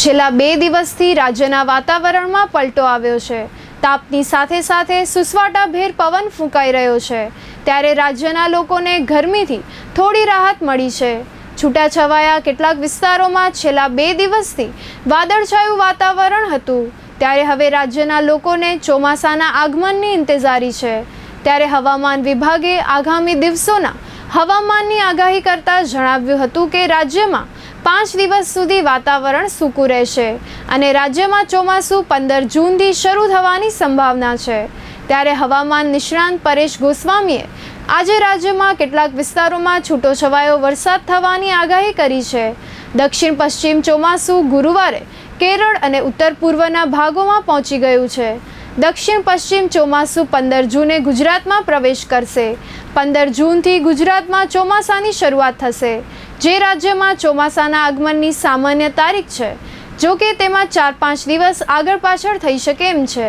છેલ્લા બે દિવસથી રાજ્યના વાતાવરણમાં પલટો આવ્યો છે. તાપની સાથે સાથે સુસવાટાભેર પવન ફૂંકાઈ રહ્યો છે. ત્યારે રાજ્યના લોકોને ગરમીથી થોડી રાહત મળી છે. છૂટાછવાયા કેટલાક વિસ્તારોમાં છેલ્લા બે દિવસથી વાદળછાયું વાતાવરણ હતું. ત્યારે હવે રાજ્યના લોકોને ચોમાસાના આગમનની ઇંતેજારી છે. ત્યારે હવામાન વિભાગે આગામી દિવસોના હવામાનની આગાહી કરતા જણાવ્યું હતું કે રાજ્યમાં પાંચ દિવસ સુધી વાતાવરણ સૂકું રહેશે અને રાજ્યમાં ચોમાસું પંદર જૂનથી શરૂ થવાની સંભાવના છે. ત્યારે હવામાન નિષ્ણાંત પરેશ ગોસ્વામીએ આજે રાજ્યમાં કેટલાક વિસ્તારોમાં છૂટોછવાયો વરસાદ થવાની આગાહી કરી છે. દક્ષિણ પશ્ચિમ ચોમાસું ગુરુવારે કેરળ અને ઉત્તર પૂર્વના ભાગોમાં પહોંચી ગયું છે. દક્ષિણ પશ્ચિમ ચોમાસું પંદર જૂને ગુજરાતમાં પ્રવેશ કરશે. પંદર જૂનથી ગુજરાતમાં ચોમાસાની શરૂઆત થશે. જે રાજ્યમાં ચોમાસાના આગમનની સામાન્ય તારીખ છે, જો કે તેમાં ચાર પાંચ દિવસ આગળ પાછળ થઈ શકે એમ છે.